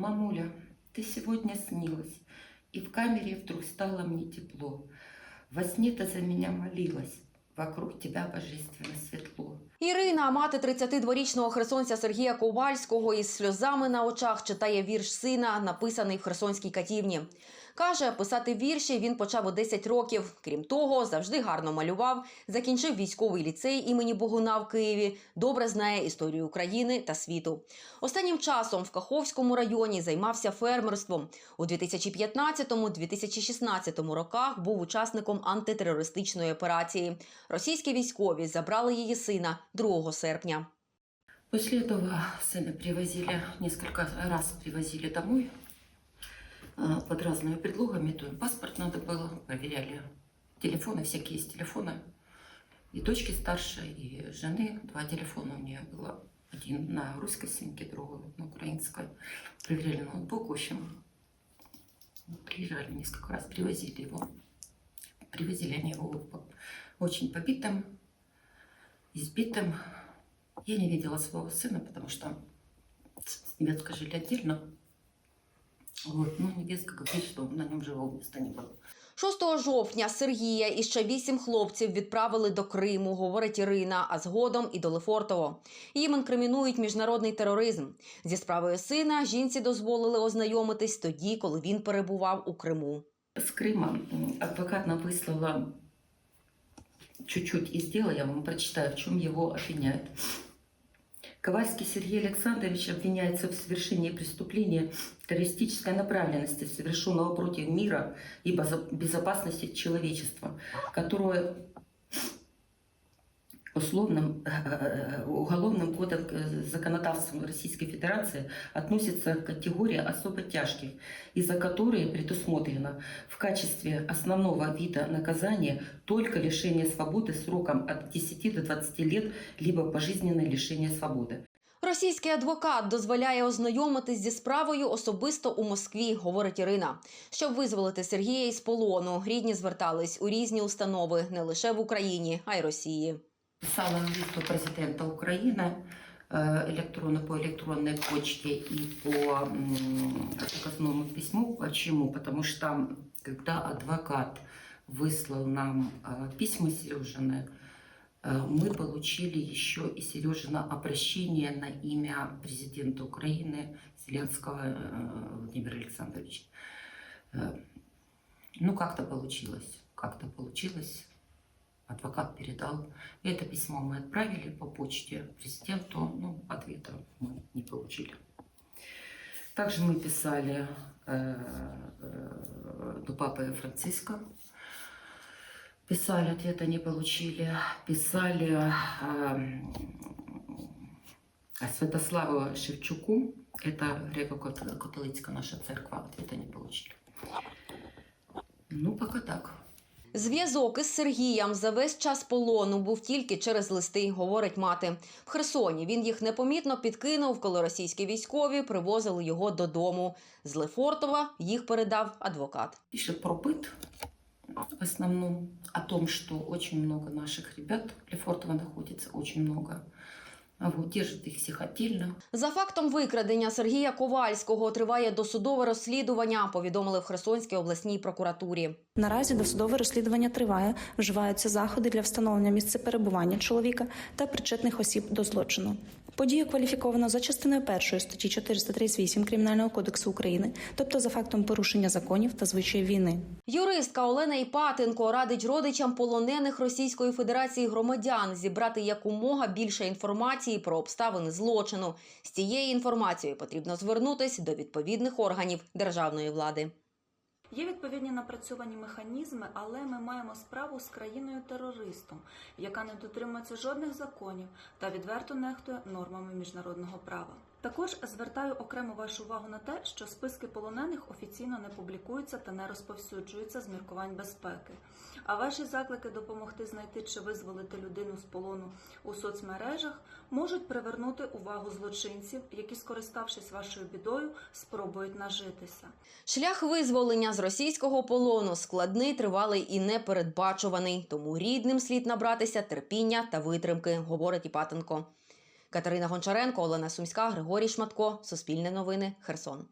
Мамуля, ты сегодня снилась, и в камере вдруг стало мне тепло. Во сне ты за меня молилась, вокруг тебя божественно светло. Ірина, мати 32-річного херсонця Сергія Ковальського, із сльозами на очах читає вірш сина, написаний в Херсонській катівні. Каже, писати вірші він почав у 10 років. Крім того, завжди гарно малював, закінчив військовий ліцей імені Богуна в Києві, добре знає історію України та світу. Останнім часом в Каховському районі займався фермерством. У 2015-2016 роках був учасником антитерористичної операції. Російські військові забрали її сина 2 серпня. После этого сына привозили, несколько раз привозили домой под разными предлогами. То им паспорт надо было, проверяли телефоны, всякие есть телефоны. И дочки старшей, и жены. Два телефона у нее было. Один на русской симке, другой на украинской. Проверяли ноутбук, в общем. Приезжали несколько раз, привозили его. Привозили они его очень побитым, избитым. Я не видела своего сына, потому что с немецкой жили отдельно. Вот, ну, Невестка говорит, что на нем живого места не было. 6 жовтня Сергія і ще вісім хлопців відправили до Криму, говорить Ірина, а згодом і до Лефортово. Їм інкримінують міжнародний тероризм. Зі справою сина жінці дозволили ознайомитись тоді, коли він перебував у Криму. С Крыма м, адвокат нам выслала чуть-чуть из дела, я вам прочитаю, в чем его обвиняют. Ковальский Сергей Александрович обвиняется в совершении преступления террористической направленности, совершенного против мира и безо- безопасности человечества, которое условным э, уголовным кодом э, законодавством Российской Федерации относится к категории особо тяжких, из-за которой предусмотрено в качестве основного вида наказания только лишение свободы сроком от 10 до 20 лет, либо пожизненное лишение свободы. Російський адвокат дозволяє ознайомитись зі справою особисто у Москві, говорить Ірина. Щоб визволити Сергія із полону, рідні звертались у різні установи не лише в Україні, а й Росії. Писала листу президента Украины э, электронно по электронной почте и по заказному письму. Почему? Потому что когда адвокат выслал нам э, письма Сережины, э, мы получили еще и Сережина обращение на имя президента Украины Зеленского Владимира Александровича. Ну, как-то получилось. Как-то получилось. Адвокат передал. Это письмо мы отправили по почте президенту, но ответа мы не получили. Также мы писали э, э, до папы Франциска. Писали, ответа не получили. Писали э, Святославу Шевчуку. Это греко-католицкая наша церковь. Ответа не получили. Ну, пока так. Зв'язок із Сергієм за весь час полону був тільки через листи, говорить мати. В Херсоні він їх непомітно підкинув, коли російські військові привозили його додому. З Лефортова їх передав адвокат. пишет про быт в основном, о том, что очень много наших ребят в Лефортово находится, очень много. Держит их всех отдельно. За фактом викрадення Сергія Ковальського триває досудове розслідування, повідомили в Херсонській обласній прокуратурі. Наразі досудове розслідування триває, вживаються заходи для встановлення місця перебування чоловіка та причетних осіб до злочину. Подію кваліфіковано за частиною першої статті 438 Кримінального кодексу України, тобто за фактом порушення законів та звичаїв війни. Юристка Олена Іпатенко радить родичам полонених Російської Федерації громадян зібрати якомога більше інформації про обставини злочину. З цією інформацією потрібно звернутись до відповідних органів державної влади. Є відповідні напрацьовані механізми, але ми маємо справу з країною-терористом, яка не дотримується жодних законів та відверто нехтує нормами міжнародного права. Також звертаю окремо вашу увагу на те, що списки полонених офіційно не публікуються та не розповсюджуються з міркувань безпеки. А ваші заклики допомогти знайти чи визволити людину з полону у соцмережах можуть привернути увагу злочинців, які, скориставшись вашою бідою, спробують нажитися. Шлях визволення з російського полону складний, тривалий і непередбачуваний. Тому рідним слід набратися терпіння та витримки, говорить Іпатенко. Катерина Гончаренко, Олена Сумська, Григорій Шматко. Суспільне новини. Херсон.